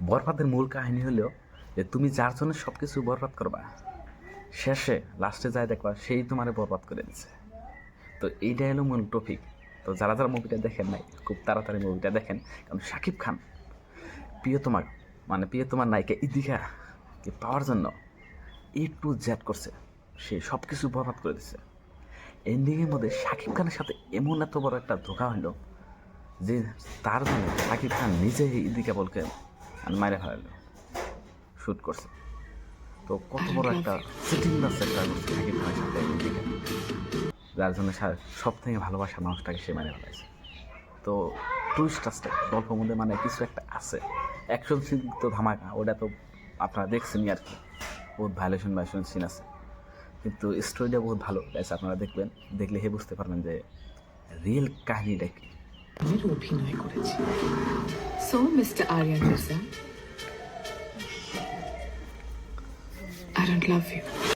বরবাদের মূল কাহিনী হলো যে তুমি যার জন্য সব কিছু বরবাদ করবা, শেষে লাস্টে যায় দেখবা সেই তোমারে বরবাদ করে দিচ্ছে তো এইটাই হলো মূল টপিক তো যারা যারা মুভিটা দেখেন নাই, খুব তাড়াতাড়ি মুভিটা দেখেন। কারণ শাকিব খান প্রিয়তমা মানে প্রিয়তমার নায়িকা ইদিকা ইদিকাকে পাওয়ার জন্য এ টু জেড করছে। সে সব কিছু বরবাদ করে দিচ্ছে এন্ডিংয়ের মধ্যে শাকিব খানের সাথে এমন এত বড় একটা ধোকা হলো যে তার জন্য শাকিব খান নিজেই ইদিকা বলকে মারে ফেলালো। শ্যুট করছে। তো কত বড় একটা সিটিং বাস একটা শাকিব খানের সাথে যার জন্য সব থেকে ভালোবাসা মানুষটাকে সে মারে ফেলাইছে। তো টুরিস্ট আসতে গল্পের মধ্যে মানে কিছু একটা আছে। অ্যাকশন সিন তো ধামাকা ওটা তো আপনারা দেখছেনই আর কি। বহুত ভায়োলেশন ভায়োলেশন সিন আছে। কিন্তু স্টোরিটা বহুত ভালো। গাইছে আপনারা দেখবেন দেখলে হে বুঝতে পারবেন যে রিয়েল কাহিনীটা কি। অভিনয় করেছি। So, Mr. Aryan Mirza, I don't love you.